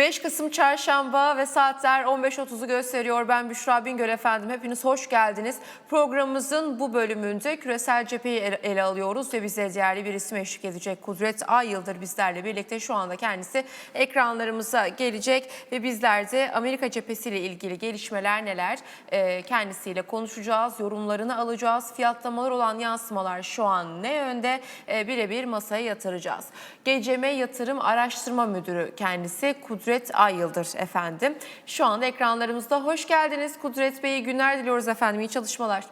5 Kasım Çarşamba ve saatler 15.30'u gösteriyor. Ben Büşra Bingöl efendim. Hepiniz hoş geldiniz. Programımızın bu bölümünde küresel cepheyi ele, alıyoruz ve bize değerli bir isim eşlik edecek. Kudret Ay Yıldır bizlerle birlikte şu anda kendisi ekranlarımıza gelecek ve bizler de Amerika cephesiyle ilgili gelişmeler neler Ee, kendisiyle konuşacağız, yorumlarını alacağız. Fiyatlamalar olan yansımalar şu an ne yönde Ee, birebir masaya yatıracağız. GCM Yatırım Araştırma Müdürü kendisi Kudret Ay Yıldır efendim. Şu anda ekranlarımızda. Hoş geldiniz Kudret Bey. İyi günler diliyoruz efendim. İyi çalışmalar.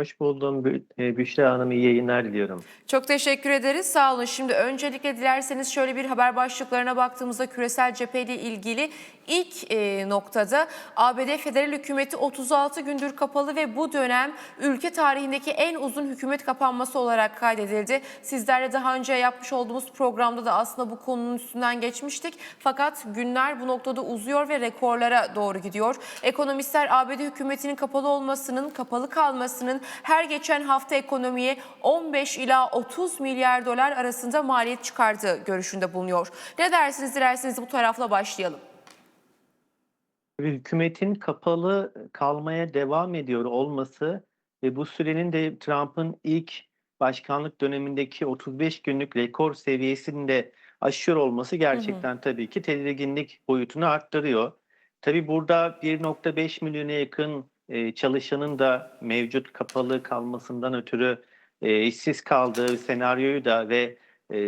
Hoş buldum Bü- e, Büşra Hanım. iyi yayınlar diliyorum. Çok teşekkür ederiz. Sağ olun. Şimdi öncelikle dilerseniz şöyle bir haber başlıklarına baktığımızda küresel cepheyle ilgili ilk e, noktada ABD Federal Hükümeti 36 gündür kapalı ve bu dönem ülke tarihindeki en uzun hükümet kapanması olarak kaydedildi. Sizlerle daha önce yapmış olduğumuz programda da aslında bu konunun üstünden geçmiştik. Fakat günler bu noktada uzuyor ve rekorlara doğru gidiyor. Ekonomistler ABD hükümetinin kapalı olmasının, kapalı kalmasının her geçen hafta ekonomiye 15 ila 30 milyar dolar arasında maliyet çıkardığı görüşünde bulunuyor. Ne dersiniz dilerseniz bu tarafla başlayalım. Hükümetin kapalı kalmaya devam ediyor olması ve bu sürenin de Trump'ın ilk başkanlık dönemindeki 35 günlük rekor seviyesini de aşıyor olması gerçekten tabii ki tedirginlik boyutunu arttırıyor. Tabii burada 1.5 milyona yakın e, çalışanın da mevcut kapalı kalmasından ötürü e, işsiz kaldığı senaryoyu da ve e,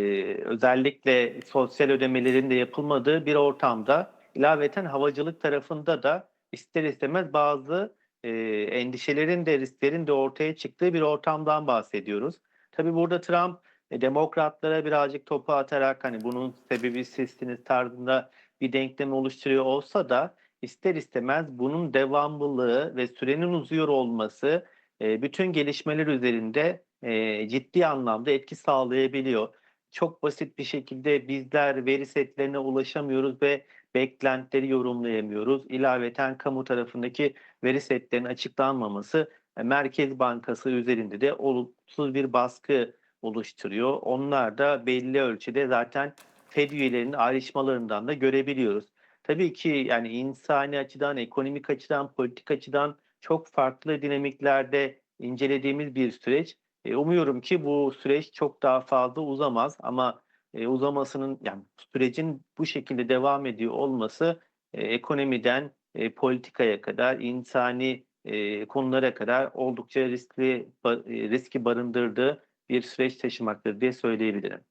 özellikle sosyal ödemelerin de yapılmadığı bir ortamda ilaveten havacılık tarafında da ister istemez bazı e, endişelerin de risklerin de ortaya çıktığı bir ortamdan bahsediyoruz. Tabii burada Trump e, demokratlara birazcık topu atarak hani bunun sebebi sizsiniz tarzında bir denklem oluşturuyor olsa da ister istemez bunun devamlılığı ve sürenin uzuyor olması e, bütün gelişmeler üzerinde e, ciddi anlamda etki sağlayabiliyor. Çok basit bir şekilde bizler veri setlerine ulaşamıyoruz ve beklentileri yorumlayamıyoruz. İlaveten kamu tarafındaki veri setlerinin açıklanmaması e, Merkez Bankası üzerinde de olumsuz bir baskı oluşturuyor. Onlar da belli ölçüde zaten Fed üyelerinin ayrışmalarından da görebiliyoruz. Tabii ki yani insani açıdan, ekonomik açıdan, politik açıdan çok farklı dinamiklerde incelediğimiz bir süreç. E, umuyorum ki bu süreç çok daha fazla uzamaz ama e, uzamasının yani sürecin bu şekilde devam ediyor olması e, ekonomiden e, politikaya kadar insani e, konulara kadar oldukça riskli ba- e, riski barındırdığı bir süreç taşımaktadır diye söyleyebilirim.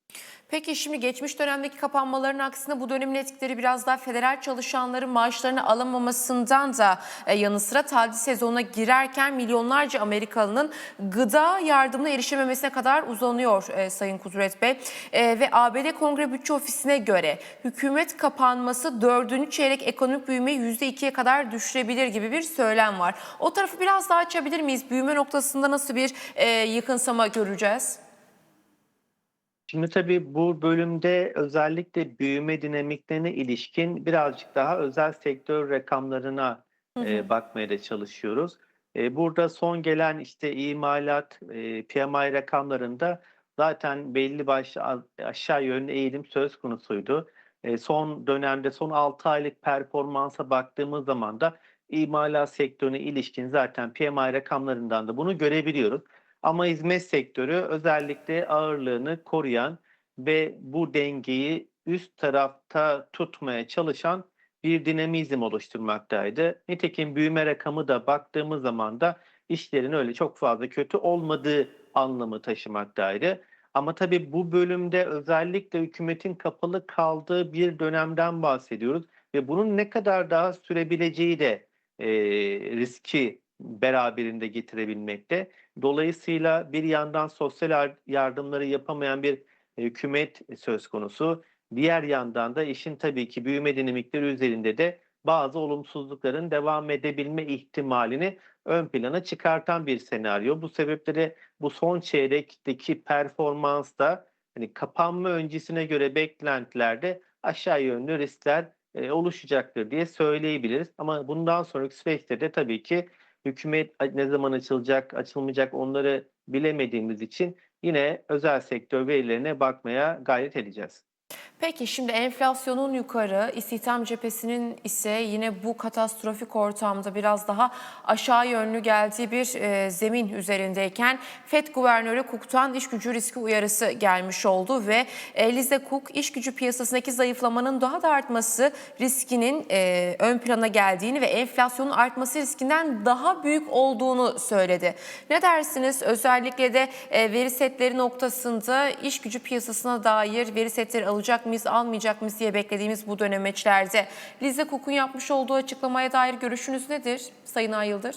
Peki şimdi geçmiş dönemdeki kapanmaların aksine bu dönemin etkileri biraz daha federal çalışanların maaşlarını alamamasından da e, yanı sıra tatil sezonuna girerken milyonlarca Amerikalının gıda yardımına erişememesine kadar uzanıyor e, Sayın Kudret Bey. E, ve ABD Kongre Bütçe Ofisi'ne göre hükümet kapanması dördüncü çeyrek ekonomik büyümeyi %2'ye kadar düşürebilir gibi bir söylem var. O tarafı biraz daha açabilir miyiz? Büyüme noktasında nasıl bir yakınsama göreceğiz? Şimdi tabii bu bölümde özellikle büyüme dinamiklerine ilişkin birazcık daha özel sektör rakamlarına Hı e, bakmaya da çalışıyoruz. E, burada son gelen işte imalat e, PMI rakamlarında zaten belli başlı aşağı yönlü eğilim söz konusuydu. E, son dönemde son 6 aylık performansa baktığımız zaman da imalat sektörüne ilişkin zaten PMI rakamlarından da bunu görebiliyoruz. Ama hizmet sektörü özellikle ağırlığını koruyan ve bu dengeyi üst tarafta tutmaya çalışan bir dinamizm oluşturmaktaydı. Nitekim büyüme rakamı da baktığımız zaman da işlerin öyle çok fazla kötü olmadığı anlamı taşımaktaydı. Ama tabii bu bölümde özellikle hükümetin kapalı kaldığı bir dönemden bahsediyoruz ve bunun ne kadar daha sürebileceği de e, riski beraberinde getirebilmekte. Dolayısıyla bir yandan sosyal yar- yardımları yapamayan bir e, hükümet söz konusu. Diğer yandan da işin tabii ki büyüme dinamikleri üzerinde de bazı olumsuzlukların devam edebilme ihtimalini ön plana çıkartan bir senaryo. Bu sebeple de bu son çeyrekteki performans da hani kapanma öncesine göre beklentilerde aşağı yönlü riskler e, oluşacaktır diye söyleyebiliriz. Ama bundan sonraki süreçte de tabii ki hükümet ne zaman açılacak, açılmayacak onları bilemediğimiz için yine özel sektör verilerine bakmaya gayret edeceğiz. Peki şimdi enflasyonun yukarı, istihdam cephesinin ise yine bu katastrofik ortamda biraz daha aşağı yönlü geldiği bir e, zemin üzerindeyken FED Guvernörü Cook'tan iş gücü riski uyarısı gelmiş oldu ve e, Lize Cook iş gücü piyasasındaki zayıflamanın daha da artması riskinin e, ön plana geldiğini ve enflasyonun artması riskinden daha büyük olduğunu söyledi. Ne dersiniz? Özellikle de e, veri setleri noktasında iş gücü piyasasına dair veri setleri alacak mıyız, almayacak mıyız diye beklediğimiz bu dönemeçlerde. Lize Cook'un yapmış olduğu açıklamaya dair görüşünüz nedir Sayın Ayıldır?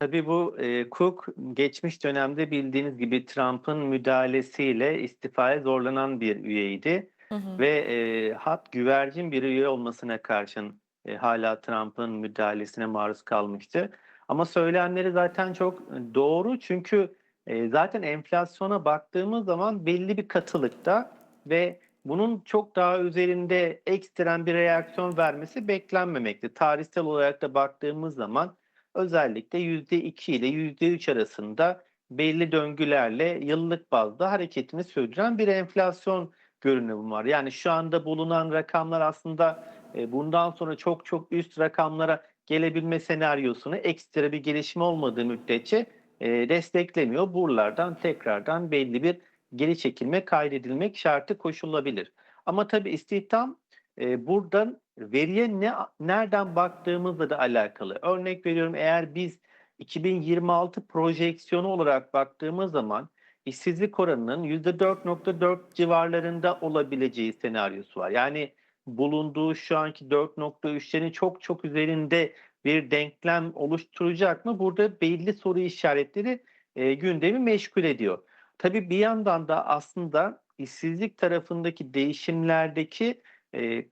Tabii bu e, Cook geçmiş dönemde bildiğiniz gibi Trump'ın müdahalesiyle istifaya zorlanan bir üyeydi. Ve e, hat güvercin bir üye olmasına karşın e, hala Trump'ın müdahalesine maruz kalmıştı. Ama söylenenleri zaten çok doğru çünkü e, zaten enflasyona baktığımız zaman belli bir katılıkta ve bunun çok daha üzerinde ekstrem bir reaksiyon vermesi beklenmemekte. Tarihsel olarak da baktığımız zaman özellikle %2 ile %3 arasında belli döngülerle yıllık bazda hareketini sürdüren bir enflasyon görünümü var. Yani şu anda bulunan rakamlar aslında e, bundan sonra çok çok üst rakamlara gelebilme senaryosunu ekstra bir gelişme olmadığı müddetçe e, desteklemiyor. Buralardan tekrardan belli bir geri çekilme kaydedilmek şartı koşulabilir. Ama tabii istihdam e, buradan veriye ne nereden baktığımızla da alakalı. Örnek veriyorum eğer biz 2026 projeksiyonu olarak baktığımız zaman işsizlik oranının %4.4 civarlarında olabileceği senaryosu var. Yani bulunduğu şu anki 4.3'lerin çok çok üzerinde bir denklem oluşturacak mı? Burada belli soru işaretleri e, gündemi meşgul ediyor. Tabii bir yandan da aslında işsizlik tarafındaki değişimlerdeki e,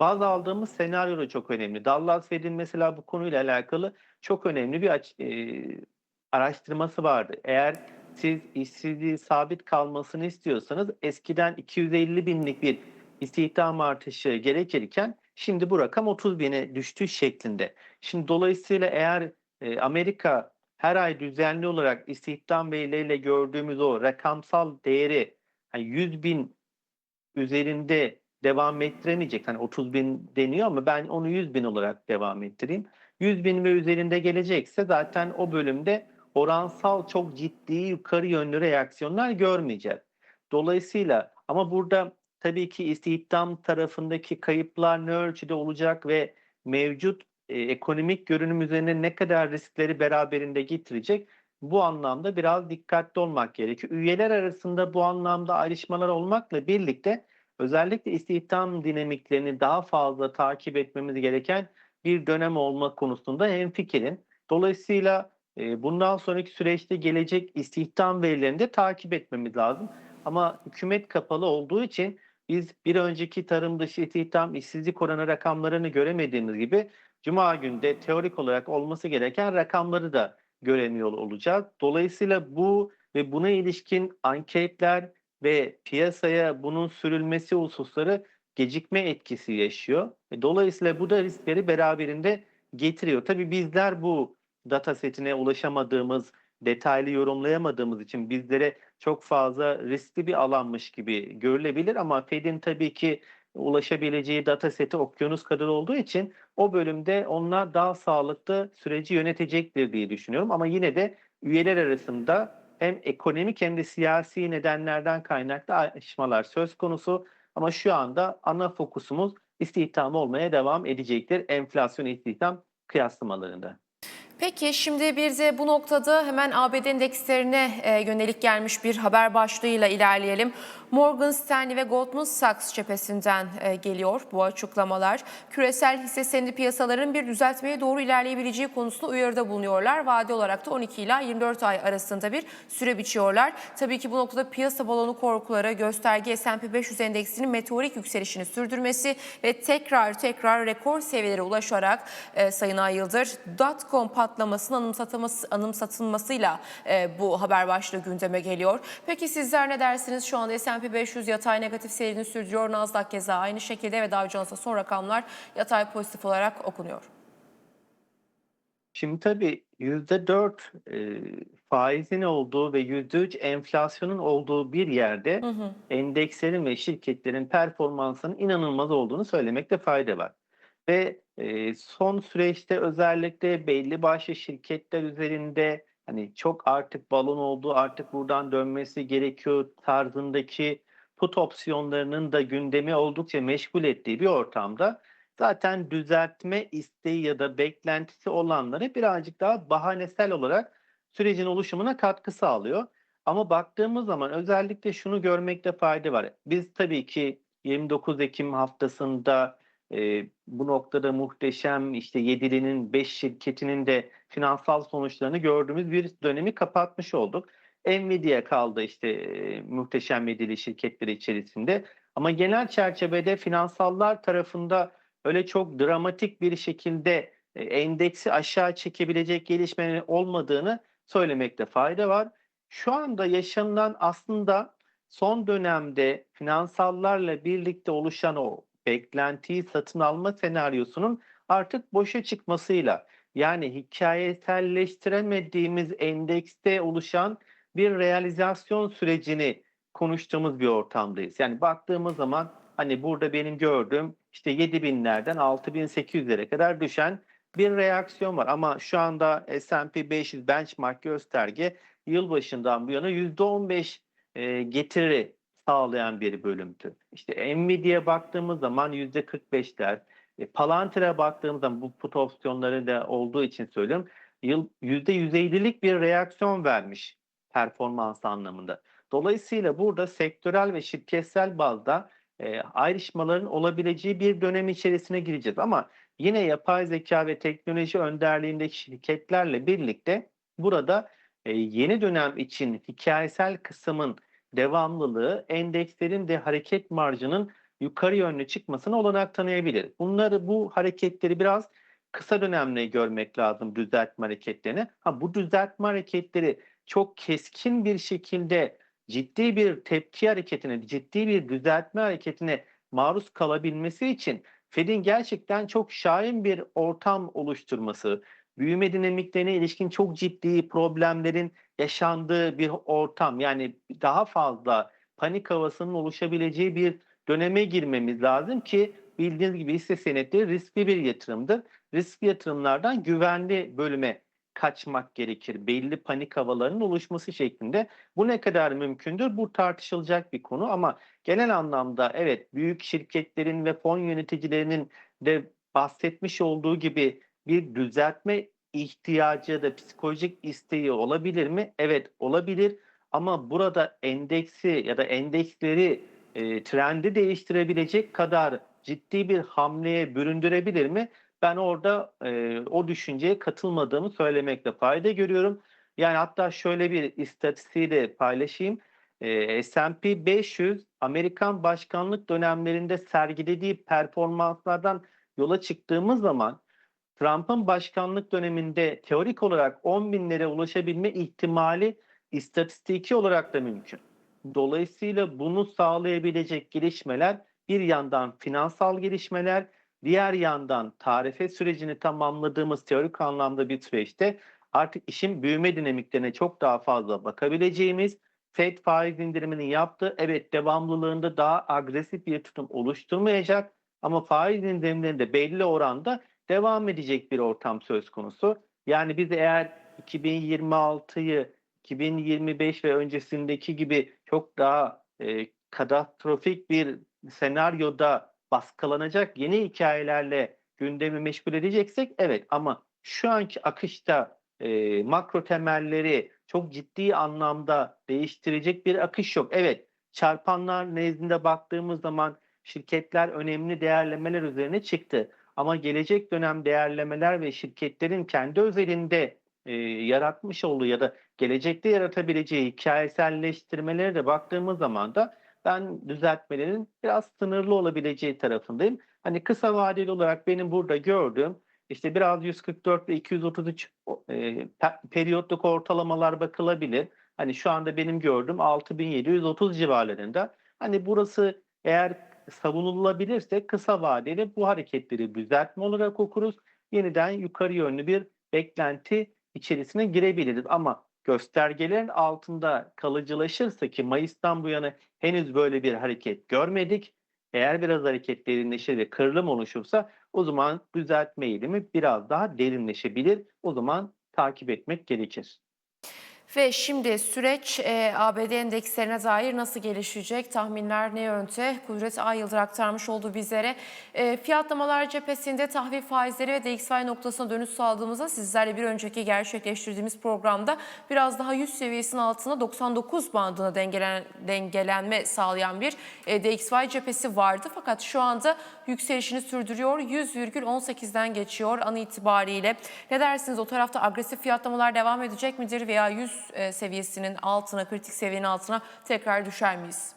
baz aldığımız senaryo da çok önemli. Dallas Fed'in mesela bu konuyla alakalı çok önemli bir aç- e, araştırması vardı. Eğer siz işsizliği sabit kalmasını istiyorsanız eskiden 250 binlik bir istihdam artışı gerekirken şimdi bu rakam 30 bine düştü şeklinde. Şimdi dolayısıyla eğer e, Amerika her ay düzenli olarak istihdam verileriyle gördüğümüz o rakamsal değeri yani 100 bin üzerinde devam ettiremeyecek. Hani 30 bin deniyor ama ben onu 100 bin olarak devam ettireyim. 100 bin ve üzerinde gelecekse zaten o bölümde oransal çok ciddi yukarı yönlü reaksiyonlar görmeyeceğiz. Dolayısıyla ama burada tabii ki istihdam tarafındaki kayıplar ne ölçüde olacak ve mevcut e, ekonomik görünüm üzerine ne kadar riskleri beraberinde getirecek bu anlamda biraz dikkatli olmak gerekiyor. Üyeler arasında bu anlamda ayrışmalar olmakla birlikte özellikle istihdam dinamiklerini daha fazla takip etmemiz gereken bir dönem olma konusunda hemfikirim. Dolayısıyla e, bundan sonraki süreçte gelecek istihdam verilerini de takip etmemiz lazım. Ama hükümet kapalı olduğu için biz bir önceki tarım dışı istihdam işsizlik oranı rakamlarını göremediğimiz gibi Cuma günde teorik olarak olması gereken rakamları da göremiyor olacağız. Dolayısıyla bu ve buna ilişkin anketler ve piyasaya bunun sürülmesi hususları gecikme etkisi yaşıyor. E, Dolayısıyla bu da riskleri beraberinde getiriyor. Tabii bizler bu data setine ulaşamadığımız, detaylı yorumlayamadığımız için bizlere çok fazla riskli bir alanmış gibi görülebilir ama Fed'in tabii ki ulaşabileceği data seti okyanus kadar olduğu için o bölümde onlar daha sağlıklı süreci yönetecektir diye düşünüyorum. Ama yine de üyeler arasında hem ekonomik hem de siyasi nedenlerden kaynaklı ayrışmalar söz konusu. Ama şu anda ana fokusumuz istihdam olmaya devam edecektir enflasyon istihdam kıyaslamalarında. Peki şimdi bir de bu noktada hemen ABD endekslerine e, yönelik gelmiş bir haber başlığıyla ilerleyelim. Morgan Stanley ve Goldman Sachs cephesinden e, geliyor bu açıklamalar. Küresel hisse senedi piyasaların bir düzeltmeye doğru ilerleyebileceği konusunda uyarıda bulunuyorlar. Vade olarak da 12 ila 24 ay arasında bir süre biçiyorlar. Tabii ki bu noktada piyasa balonu korkuları gösterge S&P 500 endeksinin meteorik yükselişini sürdürmesi ve tekrar tekrar rekor seviyelere ulaşarak e, Sayın Ayıldır dotcom patlamasının anımsatılması, anımsatılmasıyla e, bu haber başlığı gündeme geliyor. Peki sizler ne dersiniz? Şu anda S&P 500 yatay negatif seyrini sürdürüyor. Nasdaq keza aynı şekilde ve Dow Jones'a son rakamlar yatay pozitif olarak okunuyor. Şimdi tabii %4 e, faizin olduğu ve %3 enflasyonun olduğu bir yerde Hı hı. endekslerin ve şirketlerin performansının inanılmaz olduğunu söylemekte fayda var. Ve e, son süreçte özellikle belli başlı şirketler üzerinde hani çok artık balon oldu artık buradan dönmesi gerekiyor tarzındaki put opsiyonlarının da gündemi oldukça meşgul ettiği bir ortamda zaten düzeltme isteği ya da beklentisi olanları birazcık daha bahanesel olarak sürecin oluşumuna katkı sağlıyor. Ama baktığımız zaman özellikle şunu görmekte fayda var. Biz tabii ki 29 Ekim haftasında e, bu noktada muhteşem işte Yedili'nin 5 şirketinin de finansal sonuçlarını gördüğümüz bir dönemi kapatmış olduk. Nvidia kaldı işte e, muhteşem Yedili şirketleri içerisinde. Ama genel çerçevede finansallar tarafında öyle çok dramatik bir şekilde e, endeksi aşağı çekebilecek gelişmenin olmadığını söylemekte fayda var. Şu anda yaşanılan aslında son dönemde finansallarla birlikte oluşan o beklentiyi satın alma senaryosunun artık boşa çıkmasıyla yani hikayeselleştiremediğimiz endekste oluşan bir realizasyon sürecini konuştuğumuz bir ortamdayız. Yani baktığımız zaman hani burada benim gördüğüm işte 7000'lerden 6800'lere kadar düşen bir reaksiyon var. Ama şu anda S&P 500 benchmark gösterge yılbaşından bu yana %15 e, getiri sağlayan bir bölümdü. İşte Nvidia'ya baktığımız zaman %45'ler, e, Palantir'e baktığımız zaman bu put opsiyonları da olduğu için söylüyorum. Yıl %150'lik bir reaksiyon vermiş performans anlamında. Dolayısıyla burada sektörel ve şirketsel bazda e, ayrışmaların olabileceği bir dönem içerisine gireceğiz. Ama yine yapay zeka ve teknoloji önderliğindeki şirketlerle birlikte burada e, yeni dönem için hikayesel kısmın devamlılığı endekslerin de hareket marjının yukarı yönlü çıkmasına olanak tanıyabilir. Bunları bu hareketleri biraz kısa dönemle görmek lazım düzeltme hareketlerini. Ha bu düzeltme hareketleri çok keskin bir şekilde ciddi bir tepki hareketine, ciddi bir düzeltme hareketine maruz kalabilmesi için Fed'in gerçekten çok şahin bir ortam oluşturması, büyüme dinamiklerine ilişkin çok ciddi problemlerin yaşandığı bir ortam yani daha fazla panik havasının oluşabileceği bir döneme girmemiz lazım ki bildiğiniz gibi hisse senetleri riskli bir yatırımdır. Riskli yatırımlardan güvenli bölüme kaçmak gerekir. Belli panik havalarının oluşması şeklinde. Bu ne kadar mümkündür? Bu tartışılacak bir konu ama genel anlamda evet büyük şirketlerin ve fon yöneticilerinin de bahsetmiş olduğu gibi bir düzeltme ihtiyacı ya da psikolojik isteği olabilir mi? Evet olabilir ama burada endeksi ya da endeksleri e, trendi değiştirebilecek kadar ciddi bir hamleye büründürebilir mi? Ben orada e, o düşünceye katılmadığımı söylemekte fayda görüyorum. Yani hatta şöyle bir istatistiği de paylaşayım. E, S&P 500 Amerikan başkanlık dönemlerinde sergilediği performanslardan yola çıktığımız zaman Trump'ın başkanlık döneminde teorik olarak 10 binlere ulaşabilme ihtimali istatistiki olarak da mümkün. Dolayısıyla bunu sağlayabilecek gelişmeler bir yandan finansal gelişmeler, diğer yandan tarife sürecini tamamladığımız teorik anlamda bir süreçte artık işin büyüme dinamiklerine çok daha fazla bakabileceğimiz, Fed faiz indirimini yaptı. Evet devamlılığında daha agresif bir tutum oluşturmayacak ama faiz indirimlerinde belli oranda devam edecek bir ortam söz konusu. Yani biz eğer 2026'yı 2025 ve öncesindeki gibi çok daha e, katastrofik bir senaryoda baskılanacak yeni hikayelerle gündemi meşgul edeceksek evet ama şu anki akışta e, makro temelleri çok ciddi anlamda değiştirecek bir akış yok. Evet çarpanlar nezdinde baktığımız zaman şirketler önemli değerlemeler üzerine çıktı. Ama gelecek dönem değerlemeler ve şirketlerin kendi özelinde e, yaratmış olduğu ya da gelecekte yaratabileceği hikayeselleştirmelere de baktığımız zaman da ben düzeltmelerin biraz sınırlı olabileceği tarafındayım. Hani kısa vadeli olarak benim burada gördüğüm işte biraz 144 ve 233 e, periyotluk ortalamalar bakılabilir. Hani şu anda benim gördüğüm 6730 civarlarında. Hani burası eğer savunulabilirse kısa vadeli bu hareketleri düzeltme olarak okuruz. Yeniden yukarı yönlü bir beklenti içerisine girebiliriz. Ama göstergelerin altında kalıcılaşırsa ki Mayıs'tan bu yana henüz böyle bir hareket görmedik. Eğer biraz hareket derinleşir ve kırılım oluşursa o zaman düzeltme eğilimi biraz daha derinleşebilir. O zaman takip etmek gerekir. Ve şimdi süreç e, ABD endekslerine dair nasıl gelişecek? Tahminler ne yönde? Kudret Ayıldır aktarmış olduğu bizlere. E, fiyatlamalar cephesinde tahvil faizleri ve DXY noktasına dönüş sağladığımızda sizlerle bir önceki gerçekleştirdiğimiz programda biraz daha 100 seviyesinin altına 99 bandına dengelen, dengelenme sağlayan bir e, DXY cephesi vardı. Fakat şu anda yükselişini sürdürüyor. 100,18'den geçiyor an itibariyle. Ne dersiniz o tarafta agresif fiyatlamalar devam edecek midir veya 100 e, seviyesinin altına, kritik seviyenin altına tekrar düşer miyiz?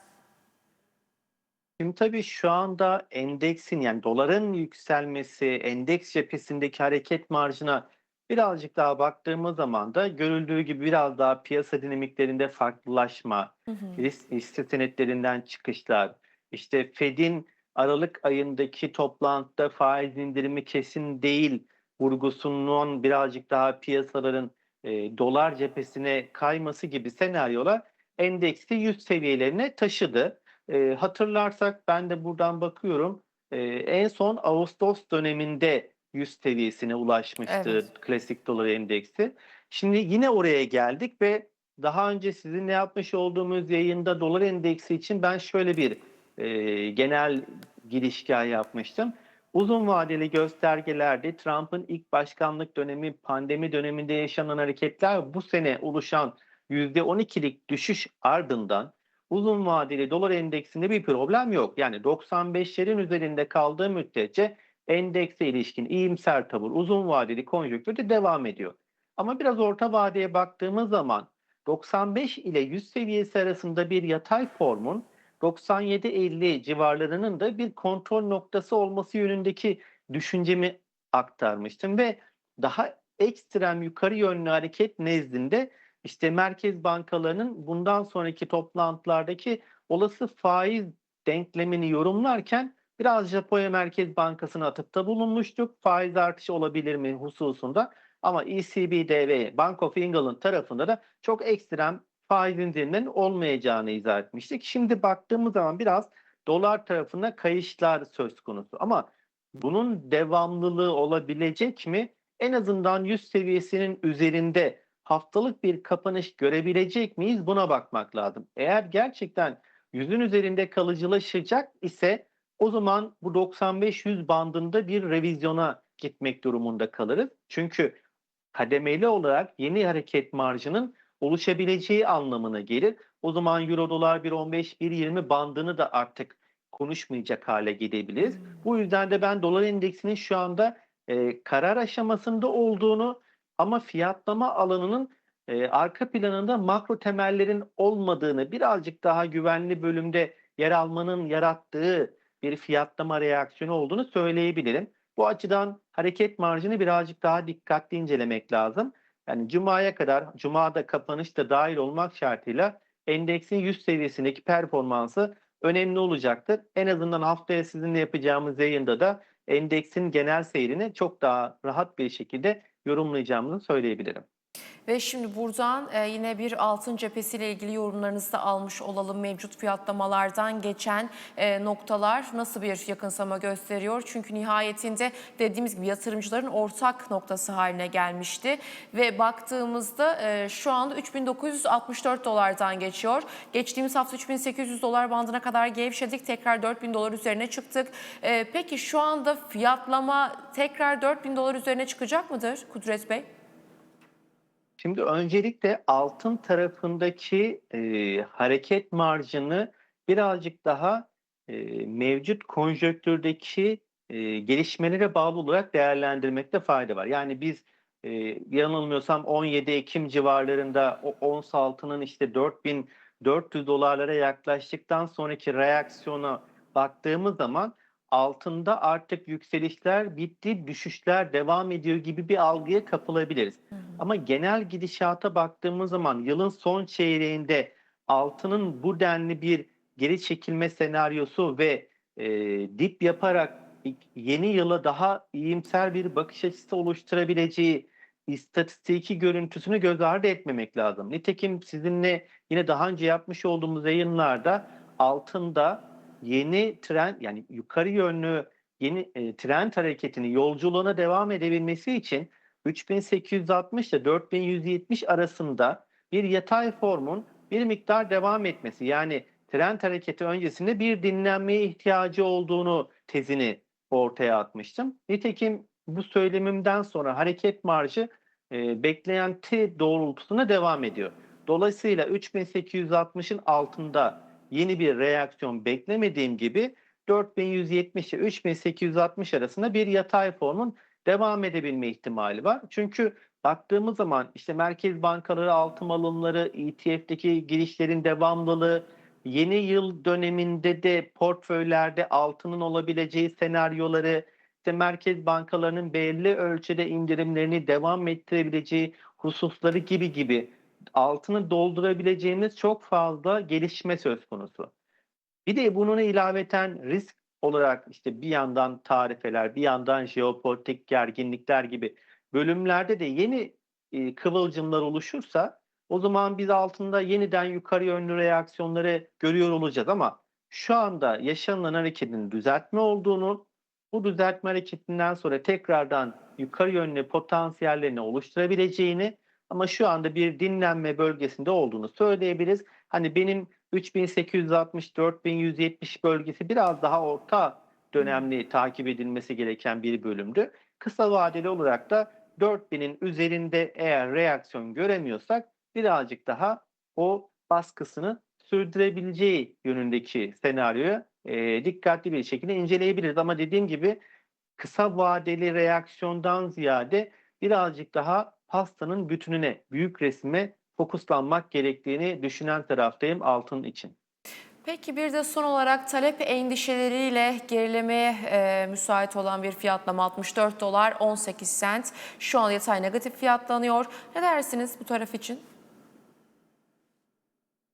Şimdi tabii şu anda endeksin yani doların yükselmesi, endeks cephesindeki hareket marjına birazcık daha baktığımız zaman da görüldüğü gibi biraz daha piyasa dinamiklerinde farklılaşma, Hı hı. risk senetlerinden çıkışlar, işte Fed'in Aralık ayındaki toplantıda faiz indirimi kesin değil vurgusunun birazcık daha piyasaların e, dolar cephesine kayması gibi senaryolar endeksi 100 seviyelerine taşıdı. E, hatırlarsak ben de buradan bakıyorum e, en son Ağustos döneminde 100 seviyesine ulaşmıştı Evet. klasik dolar endeksi. Şimdi yine oraya geldik ve daha önce sizinle yapmış olduğumuz yayında dolar endeksi için ben şöyle bir e, genel girişgah yapmıştım. Uzun vadeli göstergelerde Trump'ın ilk başkanlık dönemi, pandemi döneminde yaşanan hareketler bu sene oluşan %12'lik düşüş ardından uzun vadeli dolar endeksinde bir problem yok. Yani 95'lerin üzerinde kaldığı müddetçe endekse ilişkin iyimser tavır uzun vadeli konjonktürde devam ediyor. Ama biraz orta vadeye baktığımız zaman 95 ile 100 seviyesi arasında bir yatay formun 97-50 civarlarının da bir kontrol noktası olması yönündeki düşüncemi aktarmıştım ve daha ekstrem yukarı yönlü hareket nezdinde işte merkez bankalarının bundan sonraki toplantılardaki olası faiz denklemini yorumlarken biraz Japonya Merkez Bankası'na atıfta bulunmuştuk. Faiz artışı olabilir mi hususunda ama ECB'de ve Bank of England tarafında da çok ekstrem faiz indirimlerinin olmayacağını izah etmiştik. Şimdi baktığımız zaman biraz dolar tarafına kayışlar söz konusu ama bunun devamlılığı olabilecek mi? En azından 100 seviyesinin üzerinde haftalık bir kapanış görebilecek miyiz? Buna bakmak lazım. Eğer gerçekten yüzün üzerinde kalıcılaşacak ise o zaman bu 95-100 bandında bir revizyona gitmek durumunda kalırız. Çünkü kademeli olarak yeni hareket marjının oluşabileceği anlamına gelir. O zaman euro dolar 1.15-1.20 bandını da artık konuşmayacak hale gidebiliriz. Bu yüzden de ben dolar endeksinin şu anda e, karar aşamasında olduğunu ama fiyatlama alanının e, arka planında makro temellerin olmadığını birazcık daha güvenli bölümde yer almanın yarattığı bir fiyatlama reaksiyonu olduğunu söyleyebilirim. Bu açıdan hareket marjını birazcık daha dikkatli incelemek lazım. Yani Cuma'ya kadar, Cuma'da kapanış da dahil olmak şartıyla endeksin 100 seviyesindeki performansı önemli olacaktır. En azından haftaya sizinle yapacağımız yayında da endeksin genel seyrini çok daha rahat bir şekilde yorumlayacağımızı söyleyebilirim. Ve şimdi buradan e, yine bir altın cephesiyle ilgili yorumlarınızı da almış olalım. Mevcut fiyatlamalardan geçen e, noktalar nasıl bir yakınsama gösteriyor? Çünkü nihayetinde dediğimiz gibi yatırımcıların ortak noktası haline gelmişti. Ve baktığımızda e, şu anda 3964 dolardan geçiyor. Geçtiğimiz hafta 3800 dolar bandına kadar gevşedik. Tekrar 4000 dolar üzerine çıktık. Peki şu anda fiyatlama tekrar 4000 dolar üzerine çıkacak mıdır Kudret Bey? Şimdi öncelikle altın tarafındaki e, hareket marjını birazcık daha e, mevcut konjonktürdeki e, gelişmelere bağlı olarak değerlendirmekte fayda var. Yani biz e, yanılmıyorsam 17 Ekim civarlarında o ons altının işte 4400 dolarlara yaklaştıktan sonraki reaksiyona baktığımız zaman altında artık yükselişler bitti, düşüşler devam ediyor gibi bir algıya kapılabiliriz. Ama genel gidişata baktığımız zaman yılın son çeyreğinde altının bu denli bir geri çekilme senaryosu ve e, dip yaparak yeni yıla daha iyimser bir bakış açısı oluşturabileceği istatistiki görüntüsünü göz ardı etmemek lazım. Nitekim sizinle yine daha önce yapmış olduğumuz yayınlarda altında yeni trend yani yukarı yönlü yeni e, trend hareketini yolculuğuna devam edebilmesi için 3860 ile 4170 arasında bir yatay formun bir miktar devam etmesi yani trend hareketi öncesinde bir dinlenmeye ihtiyacı olduğunu tezini ortaya atmıştım. Nitekim bu söylemimden sonra hareket marjı e, beklenti doğrultusuna devam ediyor. Dolayısıyla 3860'ın altında yeni bir reaksiyon beklemediğim gibi 4170 ile 3860 arasında bir yatay formun devam edebilme ihtimali var. Çünkü baktığımız zaman işte merkez bankaları altın alımları, ETF'deki girişlerin devamlılığı, yeni yıl döneminde de portföylerde altının olabileceği senaryoları, işte merkez bankalarının belli ölçüde indirimlerini devam ettirebileceği hususları gibi gibi altını doldurabileceğimiz çok fazla gelişme söz konusu. Bir de bunun ilaveten risk olarak işte bir yandan tarifeler, bir yandan jeopolitik gerginlikler gibi bölümlerde de yeni e, kıvılcımlar oluşursa o zaman biz altında yeniden yukarı yönlü reaksiyonları görüyor olacağız ama şu anda yaşanılan hareketin düzeltme olduğunu, bu düzeltme hareketinden sonra tekrardan yukarı yönlü potansiyellerini oluşturabileceğini ama şu anda bir dinlenme bölgesinde olduğunu söyleyebiliriz. Hani benim 3860-4170 bölgesi biraz daha orta dönemli takip edilmesi gereken bir bölümdü. Kısa vadeli olarak da 4000'in üzerinde eğer reaksiyon göremiyorsak birazcık daha o baskısını sürdürebileceği yönündeki senaryoyu e, dikkatli bir şekilde inceleyebiliriz. Ama dediğim gibi kısa vadeli reaksiyondan ziyade birazcık daha pastanın bütününe, büyük resme fokuslanmak gerektiğini düşünen taraftayım altın için. Peki bir de son olarak talep endişeleriyle gerilemeye e, müsait olan bir fiyatlama 64 dolar 18 sent. Şu an yatay negatif fiyatlanıyor. Ne dersiniz bu taraf için?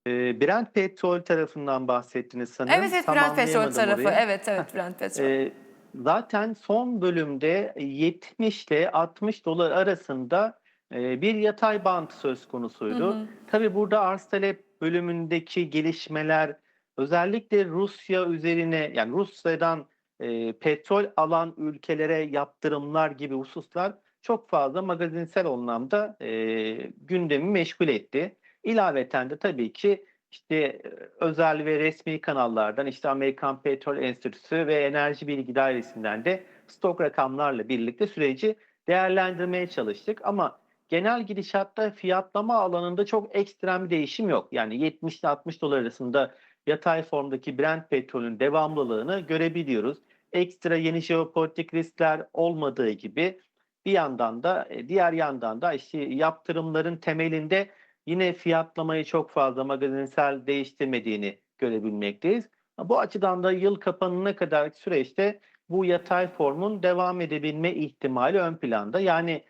E, Brent petrol tarafından bahsettiniz sanırım. Evet evet Brent petrol tarafı. orayı. Evet evet Brent petrol. Ee, zaten son bölümde 70 ile 60 dolar arasında e, bir yatay bant söz konusuydu. Hı hı. Tabii burada arz talep bölümündeki gelişmeler özellikle Rusya üzerine yani Rusya'dan e, petrol alan ülkelere yaptırımlar gibi hususlar çok fazla magazinsel anlamda e, gündemi meşgul etti. İlaveten de tabii ki işte e, özel ve resmi kanallardan işte Amerikan Petrol Enstitüsü ve Enerji Bilgi Dairesi'nden de stok rakamlarla birlikte süreci değerlendirmeye çalıştık. Ama genel gidişatta fiyatlama alanında çok ekstrem bir değişim yok. Yani 70 ile 60 dolar arasında yatay formdaki Brent petrolün devamlılığını görebiliyoruz. Ekstra yeni jeopolitik riskler olmadığı gibi bir yandan da e, diğer yandan da işte yaptırımların temelinde yine fiyatlamayı çok fazla magazinsel değiştirmediğini görebilmekteyiz. Bu açıdan da yıl kapanına kadar süreçte bu yatay formun devam edebilme ihtimali ön planda. Yani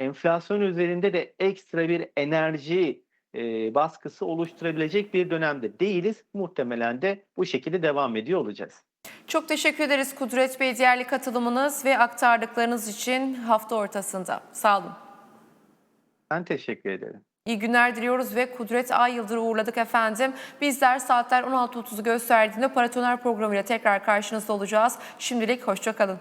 enflasyon üzerinde de ekstra bir enerji e, baskısı oluşturabilecek bir dönemde değiliz. Muhtemelen de bu şekilde devam ediyor olacağız. Çok teşekkür ederiz Kudret Bey değerli katılımınız ve aktardıklarınız için hafta ortasında. Sağ olun. Ben teşekkür ederim. İyi günler diliyoruz ve Kudret Ay Yıldır'ı uğurladık efendim. Bizler saatler 16.30'u gösterdiğinde Paratoner programıyla tekrar karşınızda olacağız. Şimdilik hoşçakalın.